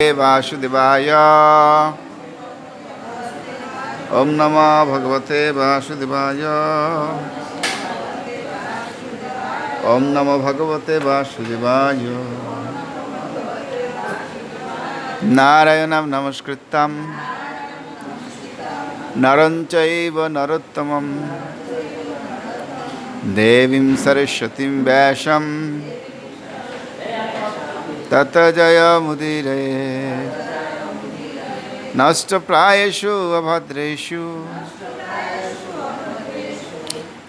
वासुदेवाय ॐ नमो भगवते वासुदेवाय ॐ नमो भगवते वासुदेवाय नारायणं नमस्कृतं नरं चैव नरोत्तमं देवीं सरस्वतीं व्यासम् তত জয় মুদিরে নষ্ট প্রায়েষু অভদ্রেষু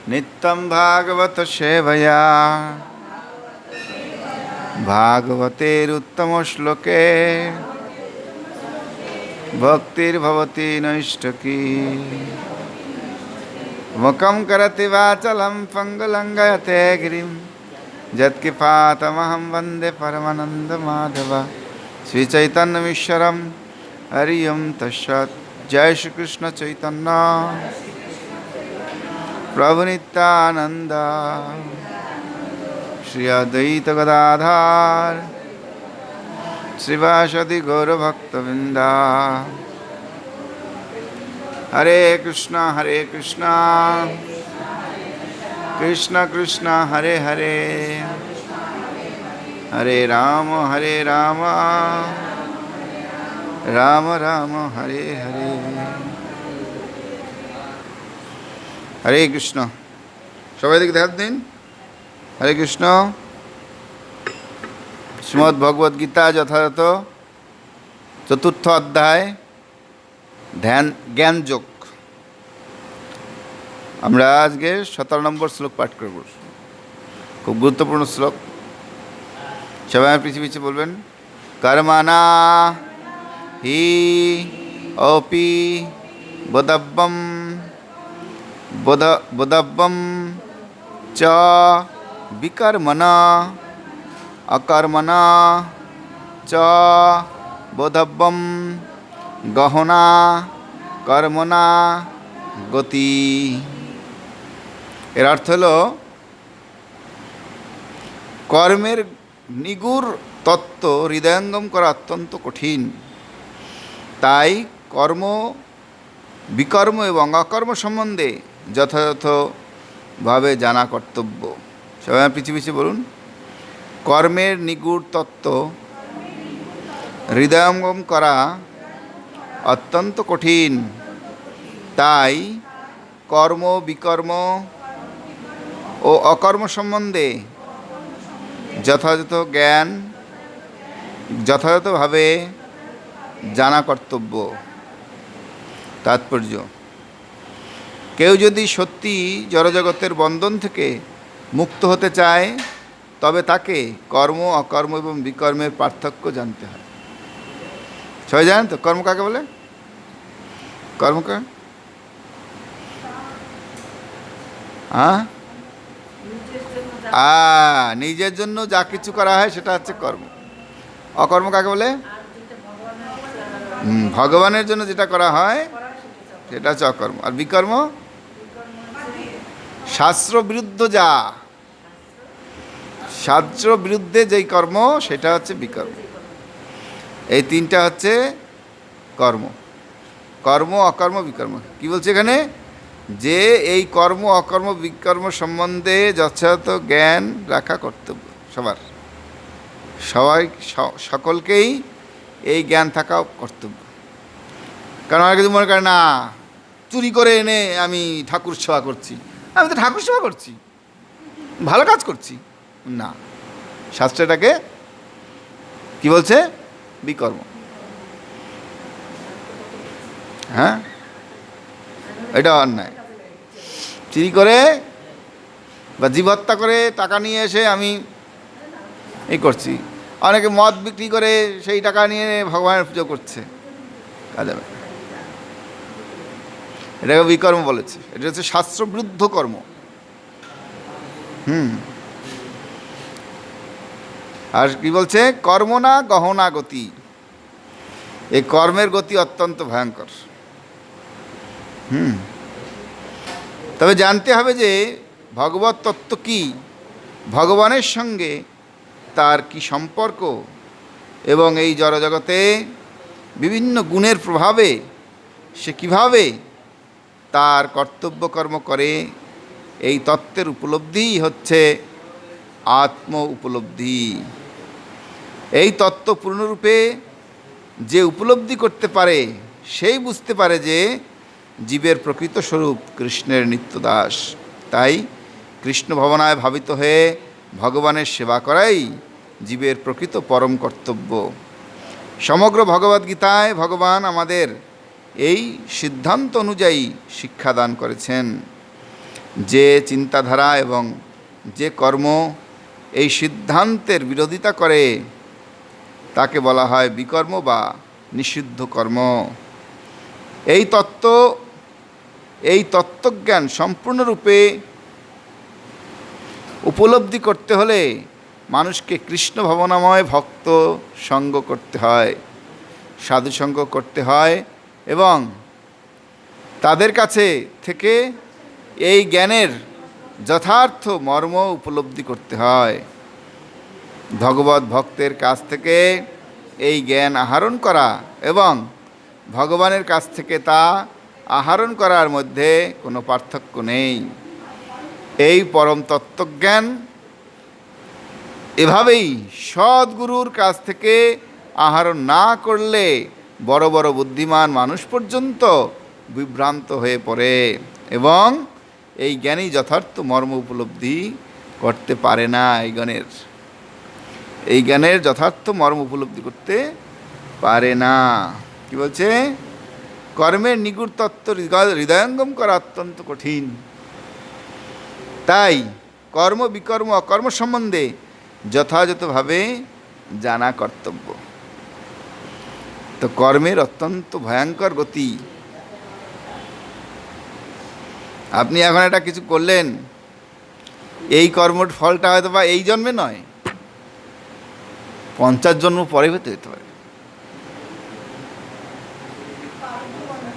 নিত্যম ভাগবত সেবয়া ভাগবতের উত্তম শ্লোকে ভক্তির ভবতি নৈষ্টকী মুখম করতি বাচলম পঙ্গলঙ্গয়তে গিরিম यत्किपातमहं वंदे परमानन्दमाधव। श्रीचैतन्यमीश्वरं हरि ओं तस्सत् जय श्रीकृष्णचैतन्य प्रभुनित्यानन्द श्री अद्वैतगदाधार श्रीवासदि गौरभक्तवृन्दा हरे कृष्ण हरे कृष्ण। कृष्ण कृष्ण हरे हरे हरे राम हरे राम राम राम हरे हरे হরে কৃষ্ণ সবাই দিকে ধ্যান দিন হরে কৃষ্ণ শ্রীমদ্ ভগবদ গীতা যথাযথ চতুর্থ অধ্যায় ধ্যান জ্ঞানযোগ আমরা আজকে সতেরো নম্বর শ্লোক পাঠ করব। খুব গুরুত্বপূর্ণ শ্লোক। সবাই আমার পিছিয়ে বলবেন কর্মানা হি অপি বোধব্যম বোধ বোধব্যম চ বিকর্মণা, অকর্মণা চ বোধব্যম গহনা কর্মণা গতি। এর অর্থ হল, কর্মের নিগুর তত্ত্ব হৃদয়ঙ্গম করা অত্যন্ত কঠিন। তাই কর্ম, বিকর্ম এবং অকর্ম সম্বন্ধে যথাযথভাবে জানা কর্তব্য। সবাই পিছিয়ে পিছিয়ে বলুন। কর্মের নিগুড় তত্ত্ব হৃদয়ঙ্গম করা অত্যন্ত কঠিন। তাই কর্ম, বিকর্ম ও অকর্ম সম্বন্ধে যথাযথ জ্ঞান, যথাযথভাবে জানা কর্তব্য, তাৎপর্য। কেউ যদি সত্যি জড়জগতের বন্ধন থেকে মুক্ত হতে চায়, তবে তাকে কর্ম, অকর্ম এবং বিকর্মের পার্থক্য জানতে হয়। সবাই জানেন তো কর্ম কাকে বলে? কর্ম হ্যাঁ নিজের জন্য যা কিছু করা হয় সেটা হচ্ছে কর্ম। অকর্ম কাকে বলে? ভগবানের জন্য যেটা করা হয় সেটা হচ্ছে অকর্ম। আর বিকর্ম? শাস্ত্র বিরুদ্ধ যা, শাস্ত্র বিরুদ্ধে যেই কর্ম সেটা হচ্ছে বিকর্ম। এই তিনটা হচ্ছে কর্ম। কর্ম, অকর্ম, বিকর্ম। কি বলছে এখানে? যে এই কর্ম, অকর্ম, বিকর্ম সম্বন্ধে যথাযথ জ্ঞান রাখা কর্তব্য, সবার। সবাই সকলকেই এই জ্ঞান থাকা কর্তব্য। কারণ অনেকে মনে করে, না, চুরি করে এনে আমি ঠাকুর সেবা করছি। আমি তো ঠাকুর সেবা করছি। ভালো কাজ করছি। না। শাস্ত্রটাকে কি বলছে? বিকর্ম। হ্যাঁ? এটা অন্যায়। চুরি করে বা জীবহত্যা করে টাকা নিয়ে এসে আমি এই করছি। অনেকে মদ বিক্রি করে সেই টাকা নিয়ে ভগবানের পুজো করছে। কাজে এটাকে বিকর্ম বলেছে। এটা হচ্ছে শাস্ত্রবিরুদ্ধ কর্ম। হুম। আর কি বলছে? কর্ম না গহনা গতি। এই কর্মের গতি অত্যন্ত ভয়ঙ্কর। হুম। তবে জানতে হবে যে ভগবত তত্ত্ব কি? ভগবানের সঙ্গে তার কি সম্পর্ক? এবং এই জড়জগতে বিভিন্ন গুণের প্রভাবে সে কীভাবে তার কর্তব্য কর্ম করে, এই তত্ত্বের উপলব্ধিই হচ্ছে আত্ম উপলব্ধি। এই তত্ত্ব পূর্ণরূপে যে উপলব্ধি করতে পারে, সেই বুঝতে পারে যে জীবের প্রকৃত স্বরূপ কৃষ্ণের নিত্যদাস। তাই কৃষ্ণ ভবনায় ভাবিত হয়ে ভগবানের সেবা করাই জীবের প্রকৃত পরম কর্তব্য। সমগ্র ভগবদ্গীতায় ভগবান আমাদের এই সিদ্ধান্ত অনুযায়ী শিক্ষাদান করেছেন। যে চিন্তাধারা এবং যে কর্ম এই সিদ্ধান্তের বিরোধিতা করে, তাকে বলা হয় বিকর্ম বা নিষিদ্ধ কর্ম। এই তত্ত্ব এই তত্ত্বজ্ঞান সম্পূর্ণরূপে উপলব্ধি করতে হলে মানুষকে কৃষ্ণ ভবনাময় ভক্ত সঙ্গ করতে হয় সাধুসঙ্গ করতে হয় এবং তাদের কাছে থেকে এই জ্ঞানের যথার্থ মর্ম উপলব্ধি করতে হয়। ভগবত ভক্তের কাছ থেকে এই জ্ঞান আহরণ করা এবং ভগবানের কাছ থেকে তা আহরণ করার মধ্যে কোনো পার্থক্য নেই। এই পরম তত্ত্বজ্ঞান এভাবেই সদ্গুরুর কাছ থেকে আহরণ না করলে বড় বড় বুদ্ধিমান মানুষ পর্যন্ত বিভ্রান্ত হয়ে পড়ে এবং এই জ্ঞানই যথার্থ মর্ম উপলব্ধি করতে পারে না এই জ্ঞানের এই জ্ঞানের যথার্থ মর্ম উপলব্ধি করতে পারে না। কি বলছে? কর্মের নিগুড় তত্ত্ব হৃদয়ঙ্গম করা অত্যন্ত কঠিন। তাই কর্ম বিকর্ম অকর্ম সম্বন্ধে যথাযথভাবে জানা কর্তব্য। তো কর্মের অত্যন্ত ভয়ঙ্কর গতি। আপনি এখন একটা কিছু করলেন, এই কর্মর ফলটা হয়তো বা এই জন্মে নয়, পঞ্চাশ জন্ম পরে হতে হতে পারে।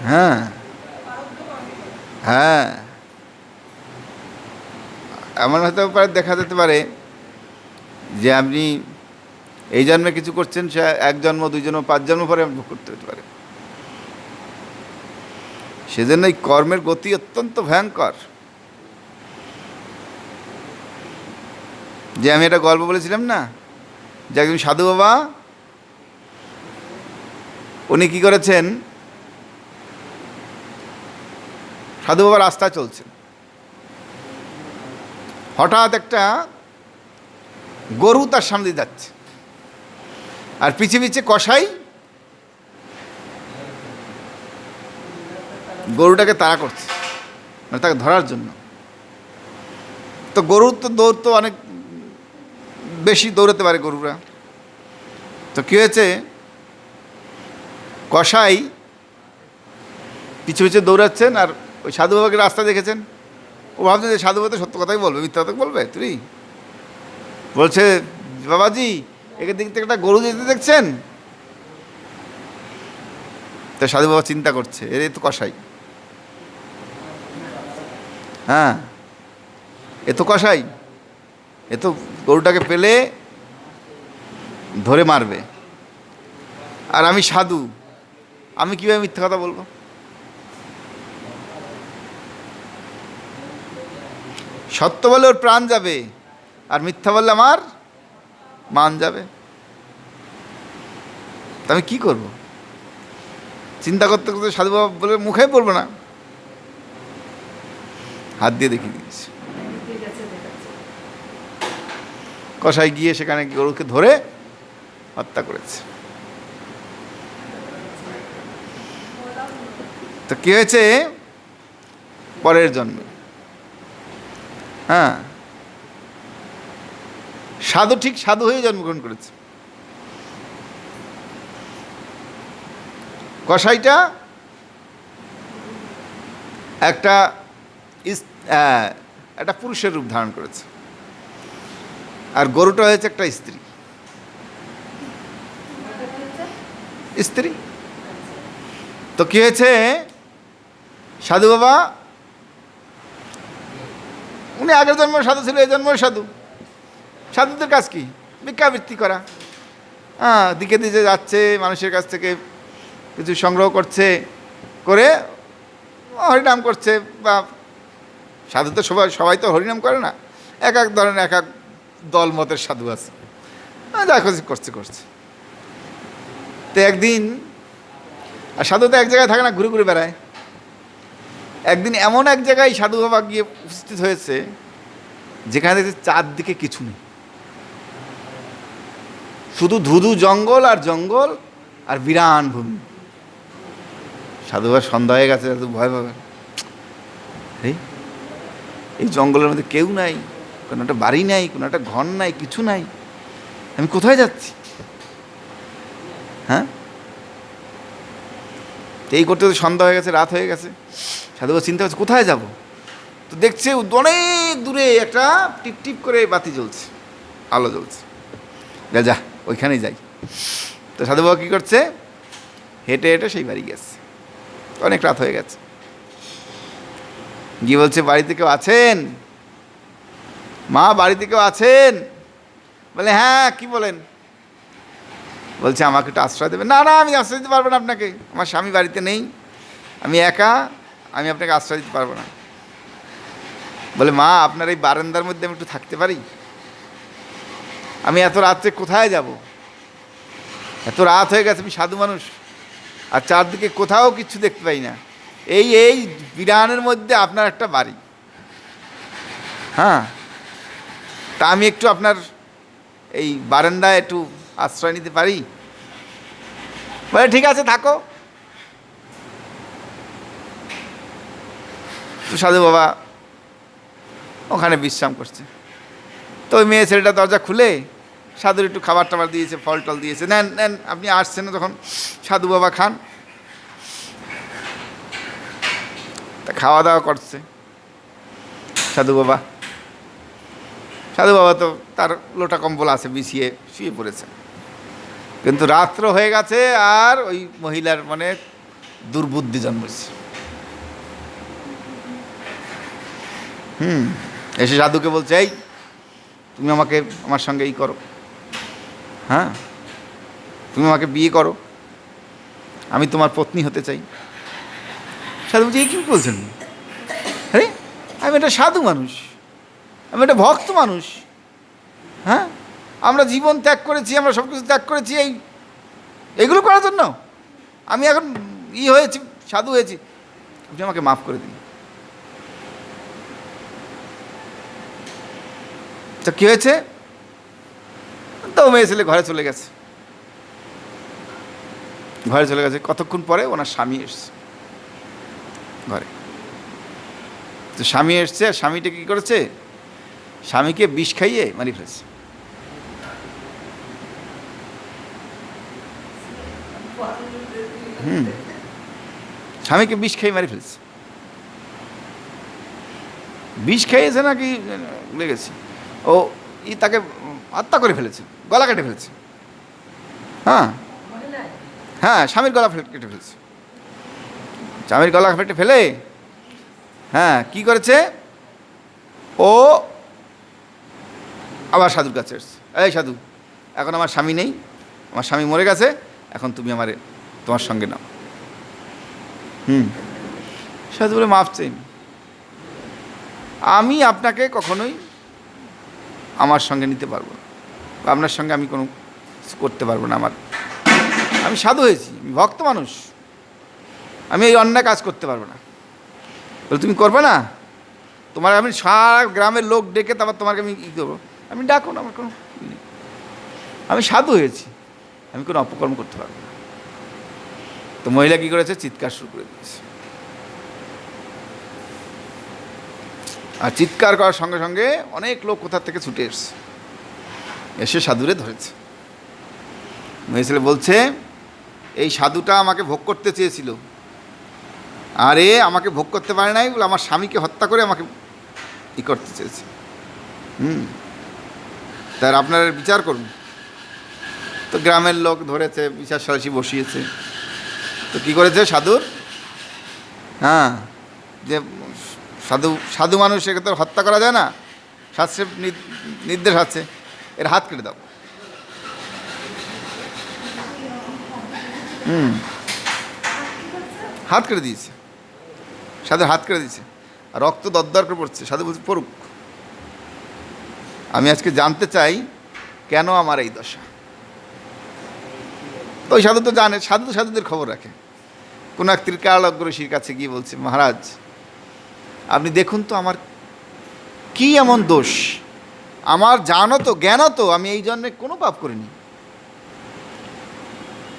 হ্যাঁ। হ্যাঁ। এমন হতে পারে, দেখা যেতে পারে যে আপনি এই জন্মে কিছু করছেন, সে এক জন্ম, দুই জন্ম, পাঁচ জন্ম পরে ভোগ করতে হতে পারে সেজন্য এই কর্মের গতি অত্যন্ত ভয়ঙ্কর। যে আমি একটা গল্প বলেছিলাম না, যে একজন সাধু বাবা, উনি কি করেছেন সাধু বাবা রাস্তায় চলছেন হঠাৎ একটা গরু তার সামনে যাচ্ছে। আর পিছে পিছে কষাই গরুটাকে তাড়া করছে মানে তাকে ধরার জন্য। তো গরুর তো দৌড় তো অনেক বেশি দৌড়াতে পারে গরুরা। তো কী হয়েছে? কষাই পিছু পিছু দৌড়াচ্ছেন আর ওই সাধু বাবাকে রাস্তা দেখেছেন? ও ভাবছেন যে সাধু বাবা সত্য কথাই বলবে, মিথ্যা কথা বলবে, তুই? বলছে, বাবাজি একে দিক থেকে একটা গরু যেতে দেখছেন? তা সাধু বাবা চিন্তা করছে, এর তো কষাই হ্যাঁ এ তো কষাই এ তো গরুটাকে পেলে ধরে মারবে। আর আমি সাধু, আমি কীভাবে মিথ্যা কথা বলব? সত্য বলে ওর প্রাণ যাবে, আর মিথ্যা বললে আমার মান যাবে। আমি কী করব? চিন্তা করতে করতে সাধু বাবা বলে মুখে পড়ব না। হাত দিয়ে দেখিয়ে দিয়েছি কষাই গিয়ে সেখানে গরুকে ধরে হত্যা করেছে। তো কী হয়েছে? পরের জন্মে। হ্যাঁ। সাধু ঠিক সাধু হয়ে জন্মগ্রহণ করেছে। কসাইটা একটা একটা পুরুষের রূপ ধারণ করেছে। আর গরুটা হয়েছে একটা স্ত্রী। স্ত্রী? তো কি হয়েছে? সাধু বাবা উনি আগের জন্ম সাধু ছিল এই জন্ম সাধু। সাধুদের কাজ কি? ভিক্ষাবৃত্তি করা। হ্যাঁ দিকে দিকে যাচ্ছে মানুষের কাছ থেকে কিছু সংগ্রহ করছে করে হরিনাম করছে বা সাধু তো সবাই সবাই তো হরিনাম করে না। এক এক ধরনের এক এক দল মতের সাধু আছে। আহ, যা করছে করছে। তো একদিন আর সাধু তো এক জায়গায় থাকে না ঘুরে ঘুরে বেড়ায়। একদিন এমন এক জায়গায় সাধু বাবা গিয়ে উপস্থিত হয়েছে, যেখানে চারদিকে কিছু নেই। শুধু ধুধু জঙ্গল আর জঙ্গল আর বিরান ভূমি। সাধু বাবার সন্ধ্যা হয়ে গেছে ভয় পাবে এই জঙ্গলের মধ্যে কেউ নাই, কোনো একটা বাড়ি নাই, কোনো একটা ঘর নাই, কিছু নাই। আমি কোথায় যাচ্ছি? হ্যাঁ? তো এই করতে করতে সন্ধ্যা হয়ে গেছে, রাত হয়ে গেছে। সাধু চিন্তা করছে, কোথায় যাব? তো দেখছে অনেক দূরে একটা টিপ টিপ করে বাতি জ্বলছে, আলো জ্বলছে। যা যা, ওইখানেই যাই। তো সাধু বাবা কী করছে? হেঁটে হেঁটে সেই বাড়ি গেছে। অনেক রাত হয়ে গেছে। গিয়ে বলছে, বাড়িতে কেউ আছেন? মা, বাড়িতে কেউ আছেন? বলে হ্যাঁ কি বলেন? বলছে, আমাকে একটু আশ্রয় দেবে না না, আমি আশ্রয় দিতে পারব না আপনাকে। আমার স্বামী বাড়িতে নেই। আমি একা, আমি আপনাকে আশ্রয় দিতে পারব না। বলে, মা, আপনার এই বারান্দার মধ্যে আমি একটু থাকতে পারি? আমি এত রাত্রে কোথায় যাব? এত রাত হয়ে গেছে, আমি সাধু মানুষ। আর চারদিকে কোথাও কিছু দেখতে পাই না। এই এই বিরানের মধ্যে আপনার একটা বাড়ি। হ্যাঁ? তা আমি একটু আপনার এই বারান্দায় একটু আশ্রয় নিতে পারি? বলে ঠিক আছে থাকো। সাধু বাবা ওখানে বিশ্রাম করছে। তো ওই মেয়ে ছেলেটা দরজা খুলে সাধুর একটু খাবার টাবার দিয়েছে ফল টল দিয়েছে। নেন নেন আপনি আসছেন তখন সাধু বাবা খান। তা খাওয়া দাওয়া করছে সাধু বাবা। সাধু বাবা তো তার লোটা কম্বল আছে বিছিয়ে শুয়ে পড়েছে। কিন্তু রাত্র হয়ে গেছে আর ওই মহিলার মানে দুর্বুদ্ধি জন্মেছে। হুম, এসে সাধুকে বলছে, এই, তুমি আমাকে, আমার সঙ্গে এই করো। হ্যাঁ তুমি আমাকে বিয়ে করো। আমি তোমার পত্নী হতে চাই। সাধু বলছে, এই কী বলছেন? আরে, আমি একটা সাধু মানুষ। আমি একটা ভক্ত মানুষ। হ্যাঁ আমরা জীবন ত্যাগ করেছি, আমরা সব কিছু ত্যাগ করেছি, এই, এগুলো করার জন্য। আমি এখন ই হয়েছি, সাধু হয়েছি। আপনি আমাকে মাফ করে দিন। তো কী হয়েছে? তো মেয়ে ছেলে ঘরে চলে গেছে। ঘরে চলে গেছে। কতক্ষণ পরে ওনার স্বামী এসছে। ঘরে। তো স্বামী এসছে, স্বামীটা কী করেছে? স্বামীকে বিষ খাইয়ে মারি ফেলেছে। হুম। স্বামীকে বিষ খেয়ে মেরে ফেলেছে। বিষ খাইয়েছে নাকি, লেগেছে। ও ই তাকে আত্মা করে ফেলেছে, গলা কেটে ফেলেছে। হ্যাঁ। হ্যাঁ স্বামীর গলা কেটে ফেলেছে। স্বামীর গলা ফেটে ফেলে হ্যাঁ কি করেছে? ও আবার সাধুর কাছে এসছে। এই সাধু, এখন আমার স্বামী নেই, আমার স্বামী মরে গেছে, এখন তুমি আমার তোমার সঙ্গে নাও হুম। সাধু বলে, মাফ চাই আমি আপনাকে কখনোই আমার সঙ্গে নিতে পারব না। আপনার সঙ্গে আমি কোনো করতে পারব না আমার। আমি সাধু হয়েছি, আমি ভক্ত মানুষ। আমি এই অন্যায় কাজ করতে পারব না। বলে, তুমি করবে না? তোমার আমি সারা গ্রামের লোক ডেকে তারপর তোমাকে আমি ই করব। আমি ডাকো না আমার কোনো। আমি সাধু হয়েছি, আমি কোনো অপকর্ম করতে পারব না। তো মহিলা কী করেছে? চিৎকার শুরু করে দিয়েছে। আর চিৎকার করার সঙ্গে সঙ্গে অনেক লোক কোথা থেকে ছুটে এসছে। এসে সাধুরে ধরেছে। মেয়ে ছেলে বলছে, এই সাধুটা আমাকে ভোগ করতে চেয়েছিল। আরে, আমাকে ভোগ করতে পারে নাই, বলে আমার স্বামীকে হত্যা করে আমাকে ই করতে চেয়েছে। হুম। তার আপনারা বিচার করুন। তো গ্রামের লোক ধরেছে, বিচার সালিসি বসিয়েছে। তো কী করেছে সাধুর? হ্যাঁ যে সাধু সাধু মানুষ তো হত্যা করা যায় না। শাস্ত্রের নি- নির্দেশ আছে। এর হাত কেটে দাও। হুম। হাত কেটে দিয়েছে। সাধু হাত কেটে দিয়েছে। রক্ত দরদর করে পড়ছে। সাধু বলছে, পড়ুক। আমি আজকে জানতে চাই, কেন আমার এই দশা? তো ওই সাধু তো জানে, সাধু সাধুদের খবর রাখে। কোন এক ত্রিকালজ্ঞ ঋষির কাছে গিয়ে বলছে, মহারাজ, আপনি দেখুন তো আমার কি এমন দোষ। আমার জানো তো, জ্ঞানও তো, আমি এই জন্মে কোনো পাপ করিনি।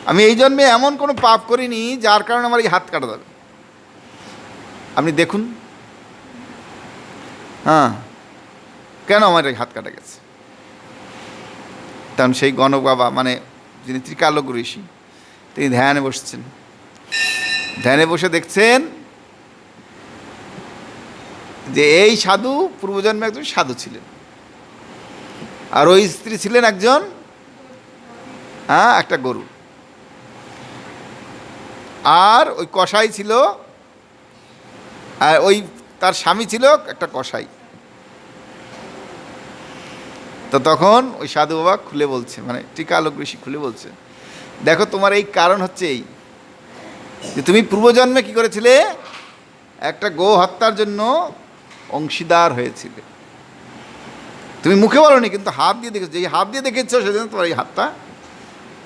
আমি এই জন্মে এমন কোনো পাপ করিনি যার কারণে আমার এই হাত কাটা যাবে আপনি দেখুন। হ্যাঁ কেন আমার এই হাত কাটা গেছে? তখন সেই গণক বাবা মানে যিনি ত্রিকালজ্ঞ ঋষি তিনি ধ্যানে বসছেন। ধ্যানে বসে দেখছেন যে এই সাধু পূর্বজন্মে একজন সাধু ছিলেন। আর ওই স্ত্রী ছিলেন একজন হ্যাঁ একটা গরু। আর ওই কসাই ছিল, আর ওই তার স্বামী ছিল একটা কসাই। তো তখন ওই সাধু বাবা খুলে বলছে মানে টিকা আলোক ঋষি খুলে বলছে, দেখো তোমার এই কারণ হচ্ছে এই যে তুমি পূর্বজন্মে কি করেছিলে? একটা গো হত্যার জন্য অংশীদার হয়েছিলে। তুমি মুখে বলনি, কিন্তু হাত দিয়ে দেখেছ। যেই হাত দিয়ে দেখেছ, সেজন্য তোমার এই হাতটা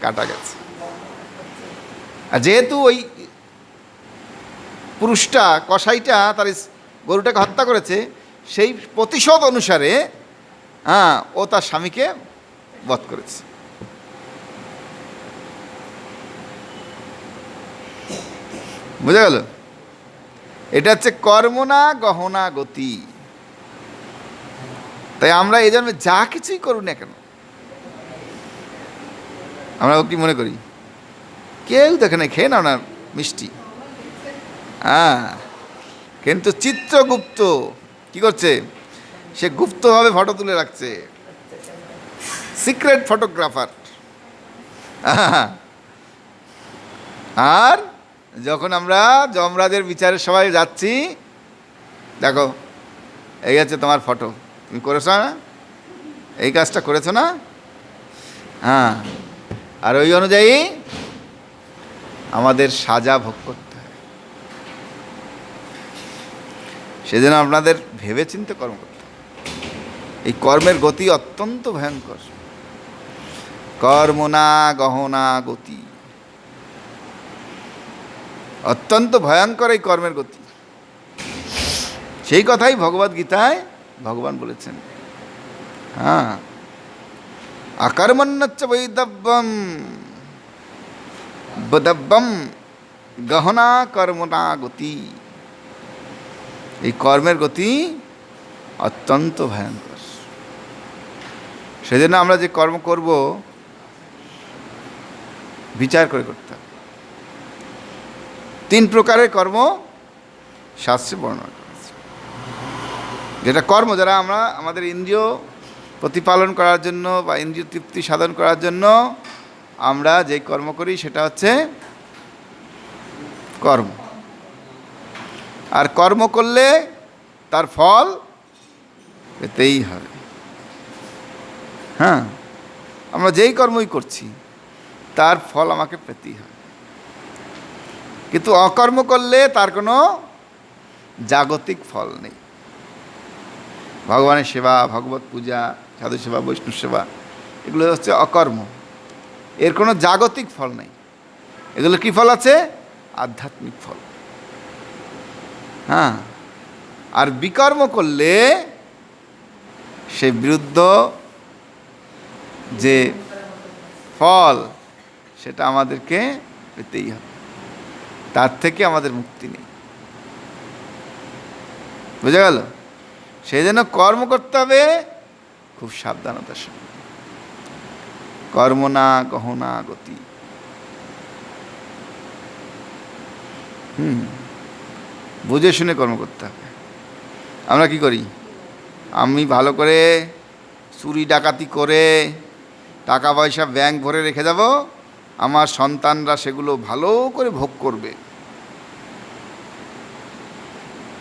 কাটা গেছে। আর যেহেতু ওই পুরুষটা, কসাইটা তার গরুটাকে হত্যা করেছে, সেই প্রতিশোধ অনুসারে হ্যাঁ ও তার স্বামীকে বধ করেছে। বুঝা গেল? এটা হচ্ছে কর্মনা গহনা গতি। তাই আমরা এই জন্মে যা কিছুই করুন না কেন, আমরা কি মনে করি? কেউ দেখে না খেয়ে নাও না, মিষ্টি। হ্যাঁ কিন্তু চিত্রগুপ্ত কি করছে? সে গুপ্তভাবে ফটো তুলে রাখছে। Secret photographer. আর যখন আমরা যমরাজের বিচারের সবাই যাচ্ছি, দেখো, এই আছে তোমার ফটো। তুমি করেছ না? এই কাজটা করেছ না? হ্যাঁ। আর ওই অনুযায়ী আমাদের সাজা ভোগ করতে হয় সেজন্য আপনাদের ভেবে চিন্তে কর্ম করতে। এই কর্মের গতি অত্যন্ত ভয়ঙ্কর। কর্মনা গহনা, গতি। অত্যন্ত ভয়ঙ্কর এই কর্মের গতি। সেই কথাই ভগবদ গীতায় ভগবান বলেছেন। হ্যাঁ। আকর্মণ্যচ্চ বৈদব্যম, বদব্যম গহনা কর্মনা গতি। এই কর্মের গতি অত্যন্ত ভয়ঙ্কর। সেজন্য আমরা যে কর্ম করব, বিচার করে করতে তিন প্রকারের কর্ম শাস্ত্রে বর্ণনা করা আছে যেটা কর্ম যারা আমরা আমাদের ইন্দ্রিয় প্রতিপালন করার জন্য বা ইন্দ্রিয় তৃপ্তি সাধন করার জন্য আমরা যে কর্ম করি সেটা হচ্ছে কর্ম। আর কর্ম করলে তার ফল পেতেই হবে। হ্যাঁ আমরা যেই কর্মই করছি, তার ফল আমাকে পেতেই হবে। কিন্তু অকর্ম করলে তার কোনো জাগতিক ফল নেই। ভগবানের সেবা, ভগবত পূজা, সাধু সেবা, বৈষ্ণব সেবা, এগুলো হচ্ছে অকর্ম। এর কোনো জাগতিক ফল নেই। এগুলো কি ফল আছে? আধ্যাত্মিক ফল। হ্যাঁ। আর বিকর্ম করলে সে বিরুদ্ধ যে ফল, সেটা আমাদেরকে পেতেই হবে। তার থেকে আমাদের মুক্তি নেই। বুঝা গেল? সেই জন্য কর্ম করতে হবে খুব সাবধানতার সঙ্গে। কর্ম না, গহনা, গতি। হুম, বুঝে শুনে কর্ম করতে হবে। আমরা কি করি? আমি ভালো করে চুরি, ডাকাতি করে টাকা পয়সা ব্যাংক ভরে রেখে যাব। আমার সন্তানরা সেগুলো ভালো করে ভোগ করবে।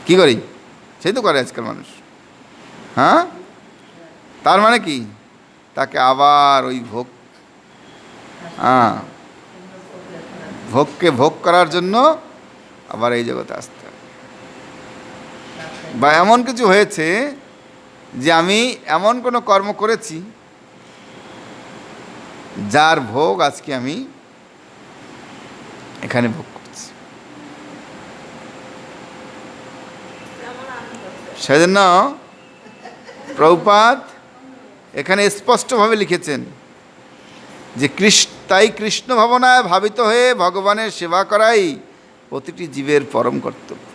কি করি? সেই তো করে আজকাল মানুষ। হ্যাঁ? তার মানে কি? তাকে আবার ওই ভোগ হ্যাঁ ভোগকে ভোগ করার জন্য আবার এই জগতে আসতে হবে বা এমন কিছু হয়েছে যে আমি এমন কোনো কর্ম করেছি যার ভোগ আজকে আমি এখানে ভোগ করছি সেজন্য প্রভুপাত এখানে স্পষ্টভাবে লিখেছেন যে কৃষ্ণ তাই কৃষ্ণ ভাবনায় ভাবিত হয়ে ভগবানের সেবা করাই প্রতিটি জীবের পরম কর্তব্য।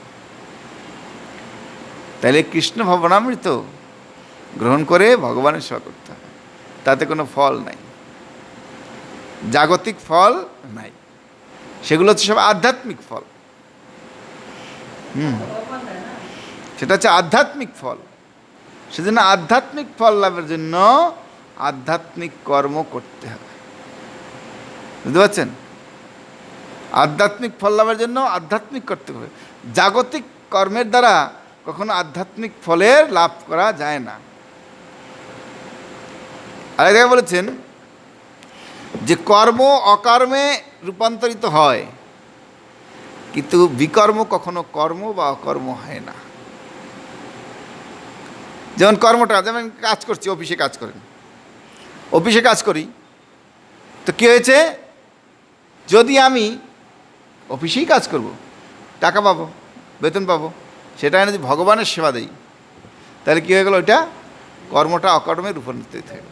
তাহলে কৃষ্ণ ভাবনামৃত গ্রহণ করে ভগবানের সেবা করতে হবে। তাতে কোনো ফল নাই। জাগতিক ফল নাই। সেগুলো হচ্ছে সব আধ্যাত্মিক ফল। হুম। সেটা হচ্ছে আধ্যাত্মিক ফল। সেজন্য আধ্যাত্মিক ফল লাভের জন্য আধ্যাত্মিক কর্ম করতে হবে। বুঝতে পারছেন? আধ্যাত্মিক ফল লাভের জন্য আধ্যাত্মিক করতে হবে। জাগতিক কর্মের দ্বারা কখনো আধ্যাত্মিক ফলের লাভ করা যায় না। আরেক জায়গায় বলেছেন যে কর্ম অকর্মে রূপান্তরিত হয়, কিন্তু বিকর্ম কখনো কর্ম বা অকর্ম হয় না। যেমন কর্মটা, যেমন কাজ করছি, অফিসে কাজ করেন অফিসে কাজ করি, তো কী হয়েছে? যদি আমি অফিসেই কাজ করব, টাকা পাবো, বেতন পাবো, সেটা যদি ভগবানের সেবা দেই, তাহলে কী হয়ে গেল ওইটা? কর্মটা অকর্মে রূপান্তরিত হয়ে গেল।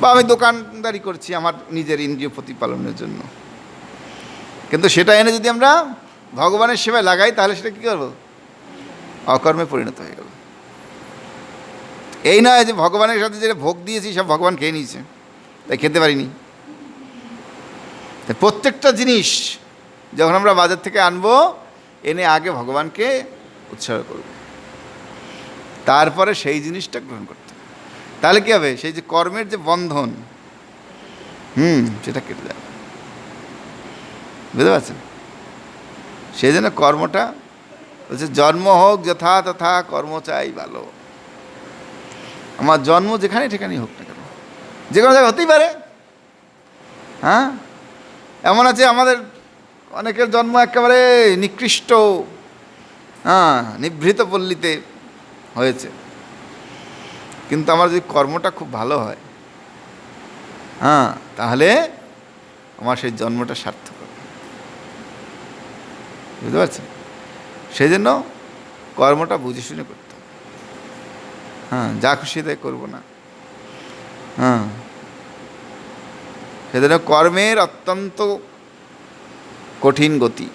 বা আমি দোকানদারি করছি আমার নিজের ইন্দ্রিয় প্রতিপালনের জন্য। কিন্তু সেটা এনে যদি আমরা ভগবানের সেবায় লাগাই, তাহলে সেটা কী করব? অকর্মে পরিণত হয়ে গেল। এই নয় যে ভগবানের সাথে যেটা ভোগ দিয়েছি, সব ভগবান খেয়ে নিয়েছে। তাই খেতে পারিনি। প্রত্যেকটা জিনিস যখন আমরা বাজার থেকে আনব, এনে আগে ভগবানকে উৎসর্গ করব। তারপরে সেই জিনিসটা গ্রহণ করতে তাহলে কী হবে? সেই যে কর্মের যে বন্ধন, হুম, সেটা কেটে যাবে। বুঝতে পারছেন? সেই জন্য কর্মটা বলছে জন্ম হোক যথা তথা, কর্ম চাই ভালো। আমার জন্ম যেখানে সেখানেই হোক না কেন। যে কোনো জায়গায় হতেই পারে। হ্যাঁ? এমন আছে আমাদের অনেকের জন্ম একেবারে নিকৃষ্ট হ্যাঁ নিভৃত পল্লীতে হয়েছে। কিন্তু আমার যদি কর্মটা খুব ভালো হয় হ্যাঁ তাহলে আমার সেই জন্মটা সার্থক হবে। বুঝতে পারছেন? সেই জন্য কর্মটা বুঝে শুনে করতে হ্যাঁ যা খুশি তাই করব না। হ্যাঁ। সেজন্য কর্মের অত্যন্ত কঠিন গতি।